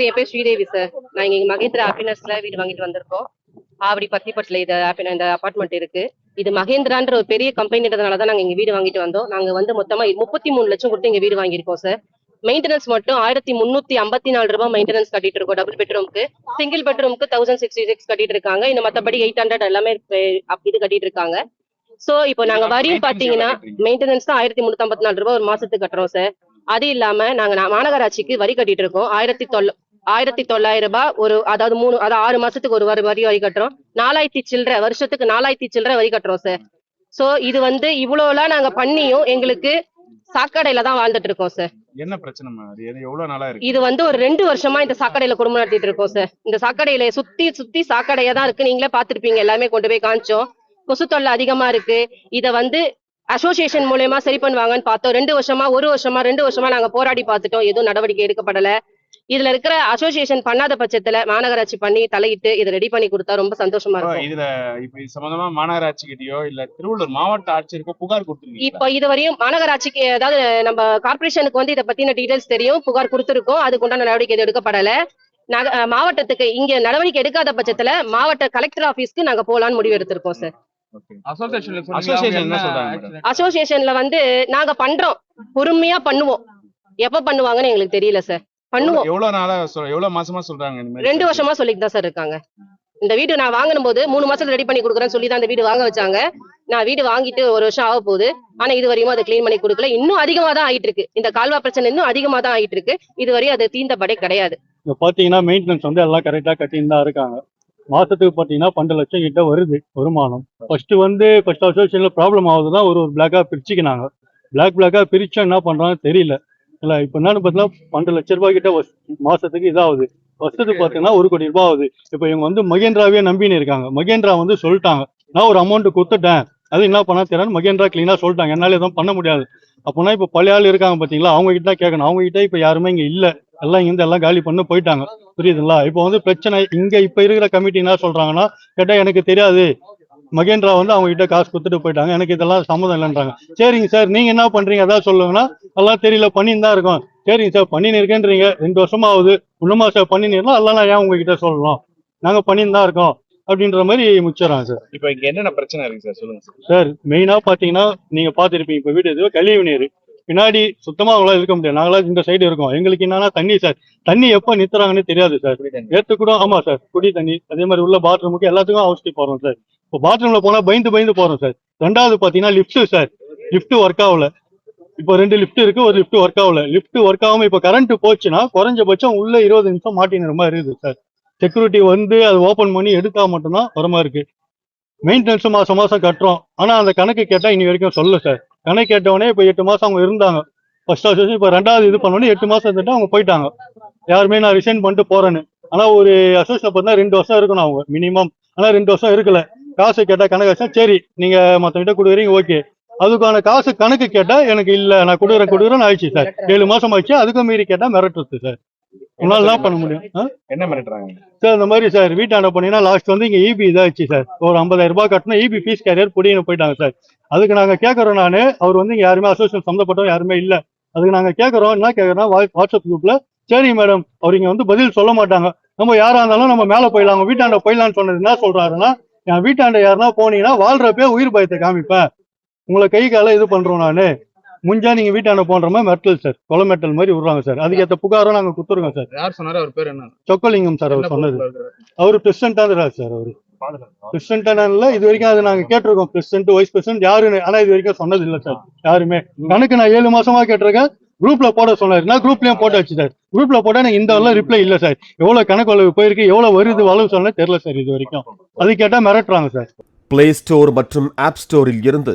Sir என் பேர் Sridevi sir நான் இங்க மகேந்திரா ஹாப்பினஸ்ல வீடு வாங்கிட்டு வந்திருக்கோம். ஆவடி பத்திப்பட்டில் இது இந்த அபார்ட்மெண்ட் இருக்கு. இது மகேந்திரான்ற ஒரு பெரிய கம்பெனின்றதுனால தான் நாங்க இங்க வீடு வாங்கிட்டு வந்தோம். நாங்க வந்து மொத்தமா முப்பத்தி மூணு லட்சம் கொடுத்து இங்க வீடு வாங்கியிருக்கோம் சார் மெயின்டெனன்ஸ் மட்டும் ஆயிரத்தி முன்னூத்தி ஐம்பத்தி நாலு ரூபாய் மெயின்டெனன்ஸ் கட்டிட்டு இருக்கோம் டபுள் பெட்ரூம்க்கு சிங்கிள் பெட்ரூம்க்கு தௌசண்ட் சிக்ஸ்டி சிக்ஸ் கட்டிட்டு இருக்காங்க. இந்த மத்தபடி எயிட் ஹண்ட்ரட் எல்லாமே இது கட்டிட்டு இருக்காங்க. சோ இப்போ நாங்க வரியும் பாத்தீங்கன்னா மெயின்டெனன்ஸ் தான் ஆயிரத்தி முன்னூத்தி ஐம்பத்தி நாலு ரூபாய் ஒரு மாசத்துக்கு கட்டுறோம் சார் அது இல்லாம நாங்க மாநகராட்சிக்கு வரி கட்டிட்டு இருக்கோம். ஆயிரத்தி தொள்ள ஆயிரத்தி தொள்ளாயிரம் ரூபாய் ஒரு அதாவது மூணு அதாவது ஆறு மாசத்துக்கு ஒரு வரி வரி வரி கட்டுறோம். நாலாயிரத்தி சில்லற வருஷத்துக்கு நாலாயிரத்தி சில்லற வரி கட்டுறோம் சார் சோ இது வந்து இவ்வளவுலாம் நாங்க பண்ணியும் எங்களுக்கு சாக்கடையில தான் வாழ்ந்துட்டு இருக்கோம் சார் என்ன இருக்கு? இது வந்து ஒரு ரெண்டு வருஷமா இந்த சாக்கடையில குடும்பம் நடத்திட்டு இருக்கோம் சார் இந்த சாக்கடையில சுத்தி சுத்தி சாக்கடையா தான் இருக்கு. நீங்களே பாத்திருப்பீங்க எல்லாமே கொண்டு போய் காமிச்சோம். கொசு தொல்லை அதிகமா இருக்கு. இத வந்து அசோசியேஷன் மூலயமா சரி பண்ணுவாங்கன்னு பார்த்தோம். ரெண்டு வருஷமா ஒரு வருஷமா ரெண்டு வருஷமா நாங்க போராடி பார்த்துட்டோம். எதுவும் நடவடிக்கை எடுக்கப்படல. இதுல இருக்கிற அசோசியேஷன் பண்ணாத பட்சத்துல மாநகராட்சி பண்ணி தலையிட்டு இதை ரெடி பண்ணி கொடுத்தா ரொம்ப சந்தோஷமா இருக்கும். இதுல இப்ப இது சம்பந்தமா மாநகராட்சி கிட்டயோ இல்ல திருவள்ளூர் மாவட்ட ஆட்சியருக்கோ புகார் கொடுத்துருக்கீங்க இப்போ இதுவரையும் மாநகராட்சிக்கு அதாவது நம்ம கார்ப்பரேஷனுக்கு வந்து இதை பத்தின டீடைல்ஸ் தெரியும் புகார் கொடுத்திருக்கோம். அதுக்கு உண்டான நடவடிக்கை எதுவும் எடுக்கப்படல. நக- மாவட்டத்துக்கு இங்க நடவடிக்கை எடுக்காத பட்சத்துல மாவட்ட கலெக்டர் ஆபீஸ்க்கு நாங்க போலான்னு முடிவு எடுத்திருக்கோம் சார் அசோசியேஷன்ல அசோசியேஷன் என்ன சொல்றாங்க மேடம் அசோசியேஷன்ல வந்து நாங்க பண்றோம். பொறுமையா பண்ணுவோம். எப்ப பண்ணுவாங்கன்னு எங்களுக்கு தெரியல சார் பண்ணுவோம். எவ்வளவு நாளா எவ்வளவு மாசமா சொல்றாங்க இந்த மாதிரி ரெண்டு வருஷமா சொல்லிட்டு தான் சார் இருக்காங்க. இந்த வீடு நான் வாங்கின போது மூணு மாசத்துல ரெடி பண்ணி கொடுக்குறேன்னு சொல்லி தான் இந்த வீடு வாங்க வச்சாங்க. நான் வீடு வாங்கிட்டு ஒரு வருஷம் ஆக போகுது. ஆனா இது வரையும் அதை க்ளீன் பண்ணி கொடுக்கல. இன்னும் அதிகமா தான் ஆயிட்டு இருக்கு. இந்த கால்வா பிரச்சனை இன்னும் அதிகமா தான் ஆயிட்டு இருக்கு. இது வரையும் அது தீர்ந்தபடே கிடையாது. இப்போ பார்த்தீங்கன்னா மெயின்டெனன்ஸ் வந்து எல்லாம் கரெக்டாக கட்டின்னு தான் இருக்காங்க. மாசத்துக்கு பார்த்தீங்கன்னா பன்னெண்டு லட்சம் கிட்ட வருது வருமானம். ஃபர்ஸ்ட் வந்து ஃபர்ஸ்ட் அசோசியேஷன்ல ப்ராப்ளம் ஆகுதுதான் ஒரு ஒரு பிளாக்காக பிரிச்சுக்கினாங்க. பிளாக் பிளாக்காக பிரிச்சா என்ன பண்றாங்கன்னு தெரியல. இல்லை இப்போ என்னன்னு பார்த்தீங்கன்னா பன்னெண்டு லட்ச ரூபாய் கிட்ட மாசத்துக்கு இதாகுது. வருஷத்துக்கு பார்த்தீங்கன்னா ஒரு கோடி ரூபாய் ஆகுது. இப்போ இவங்க வந்து மகேந்திராவே நம்பின்னு இருக்காங்க. மகேந்திரா வந்து சொல்லிட்டாங்க. நான் ஒரு அமௌண்ட் கொடுத்துட்டேன். அது என்ன பண்ண தெரியல மகேந்திரா கிளீனாக சொல்லிட்டாங்க. என்னால எதுவும் பண்ண முடியாது. அப்போனா இப்போ பழைய ஆள் இருக்காங்க பார்த்தீங்களா அவங்க கிட்ட தான் கேட்கணும் அவங்க கிட்ட இப்போ யாருமே இங்கே இல்லை. எல்லாம் இங்கிருந்து எல்லாம் காலி பண்ண போயிட்டாங்க. புரியுதுங்களா? இப்போ வந்து பிரச்சனை இங்க இப்ப இருக்கிற கமிட்டி என்ன சொல்றாங்கன்னா கேட்டா எனக்கு தெரியாது. மகேந்திரா வந்து அவங்க கிட்ட காசு கொடுத்துட்டு போயிட்டாங்க. எனக்கு இதெல்லாம் சம்மதம் இல்லைன்றாங்க. சரிங்க சார் நீங்க என்ன பண்றீங்க? அதான் சொல்லுங்கன்னா எல்லாம் தெரியல பண்ணின்னு தான் இருக்கோம். சரிங்க சார் பண்ணின்னு இருக்கேன்றீங்க. ரெண்டு வருஷமா ஆகுது இன்னுமா சார் பண்ணினீங்கன்னா எல்லாம் நான் ஏன் உங்ககிட்ட சொல்லணும்? நாங்க பண்ணின்னு தான் இருக்கோம். அப்படின்ற மாதிரி முச்சிடறாங்க சார். இப்ப இங்க என்னென்ன பிரச்சனை இருக்கு சார்? சொல்லுங்க சார். சார் மெயினா பாத்தீங்கன்னா நீங்க பாத்திருப்பீங்க இப்ப வீடு எதுவும் கழிவு நீர். பின்னாடி சுத்தமா அவங்களால இருக்க முடியாது. நாங்களா இந்த சைடு இருக்கோம். எங்களுக்கு என்னன்னா தண்ணி சார் தண்ணி எப்ப நிறுத்துறாங்கன்னு தெரியாது சார் நேத்து கூட ஆமா சார் குடி தண்ணி. அதே மாதிரி உள்ள பாத்ரூமுக்கு எல்லாத்துக்கும் அவசியம் போறோம் சார் இப்போ பாத்ரூம்ல போனா பயந்து பயந்து போறோம் சார் ரெண்டாவது பாத்தீங்கன்னா லிஃப்ட் சார் லிஃப்ட் ஒர்க் ஆகல. இப்போ ரெண்டு லிஃப்ட் இருக்கு ஒரு லிஃப்ட் ஒர்க் ஆகல. லிஃப்ட் ஒர்க் ஆகாம இப்போ கரண்ட் போச்சுன்னா குறைஞ்சபட்சம் உள்ள இருபது நிமிஷம் மாட்டின மாதிரி இருக்குது சார் செக்யூரிட்டி வந்து அது ஓபன் பண்ணி எடுத்தா மட்டும்தான் வரமா இருக்கு. மெயின்டெனன்ஸ் மாசம் மாசம் கட்டுறோம். ஆனா அந்த கணக்கு கேட்டா இனி வரைக்கும் சொல்லல சார் கணக்கு கேட்டவொடனே இப்போ எட்டு மாசம் அவங்க இருந்தாங்க. ஃபர்ஸ்ட் அசோசியேஷன் இப்போ ரெண்டாவது இது பண்ணோடனே எட்டு மாசம் இருந்துட்டு அவங்க போயிட்டாங்க. யாருமே நான் ரிசைன் பண்ணிட்டு போறேன்னு. ஆனா ஒரு அசோசியேஷன் பார்த்தா ரெண்டு வருஷம் இருக்கணும் அவங்க மினிமம் ஆனா ரெண்டு வருஷம் இருக்கல. காசு கேட்டா கணக்கு வச்சா சரி நீங்க மத்தவங்கிட்ட கொடுக்குறீங்க ஓகே அதுக்கான காசு கணக்கு கேட்டா எனக்கு இல்ல நான் கொடுக்குறேன் கொடுக்குறேன்னு ஆயிடுச்சு சார் ஏழு மாசம் ஆயிடுச்சு அதுக்கும் மீறி கேட்டா மிரட்டுறது சார் தான் பண்ண முடியும்? என்ன மிரட்டுறாங்க? சார் இந்த மாதிரி சார் வீட்டாண்ட போனீங்கன்னா லாஸ்ட் வந்து இங்க இபி இதாச்சு சார். ஒரு ஐம்பதாயிரம் ரூபாய் கட்டணும் இபி ஃபீஸ் கேரியர் புடின்னு போயிட்டாங்க சார். அதுக்கு நாங்க கேட்கறோம் நானு. அவர் வந்து இங்க யாருமே அசோசியேஷன் சம்மந்தப்பட்டவங்க யாருமே இல்ல. அதுக்கு நாங்க கேட்கறோம் என்ன கேட்கறோம் வாட்ஸ்அப் குரூப்ல சரி மேடம் அவர் இங்க வந்து பதில் சொல்ல மாட்டாங்க. நம்ம யாரா இருந்தாலும் நம்ம மேல போயிடலாம். அவங்க வீட்டாண்ட போயிடலாம்னு சொன்னது என்ன சொல்றாருன்னா என் வீட்டாண்ட யாருன்னா போனீங்கன்னா வாழ்றப்பே உயிர் பயத்தை காமிப்பேன். உங்களை கை கால இது பண்றோம் நானு. முஞ்சா நீங்க வீட்டாண்ட போன்ற மாதிரி மெட்டல் சார் கொலை மெட்டல் மாதிரி விடுறாங்க சார் அதுக்கு ஏத்த புகாரும் நாங்க கொடுத்துருக்கோம் சார் யார் சொன்னாரு? அவர் பேர் என்ன? சொக்கலிங்கம் சார் அவர் சொன்னது? அவரு? பிரசிடண்டா இருக்கிறார் சார் அவரு. பிரசிடண்டா இது வரைக்கும் அது நாங்க கேட்டிருக்கோம். பிரசிடண்ட் வைஸ் பிரசிடண்ட் யாருன்னு ஆனா இது வரைக்கும் சொன்னது இல்ல சார் யாருமே. கணக்கு நான் ஏழு மாசமா கேட்டிருக்கேன். குரூப்ல போட சொன்னாரு. நான் குரூப்லயும் போட்டாச்சு சார் குரூப்ல போட்டா எனக்கு இந்த வரலாம் ரிப்ளை இல்ல சார் எவ்வளவு கணக்கு வளவு போயிருக்கு எவ்வளவு வருது வளவு சொன்னா தெரியல சார் இது வரைக்கும். அது கேட்டா மிரட்டுறாங்க சார் பிளே ஸ்டோர் மற்றும் ஆப் ஸ்டோரில் இருந்து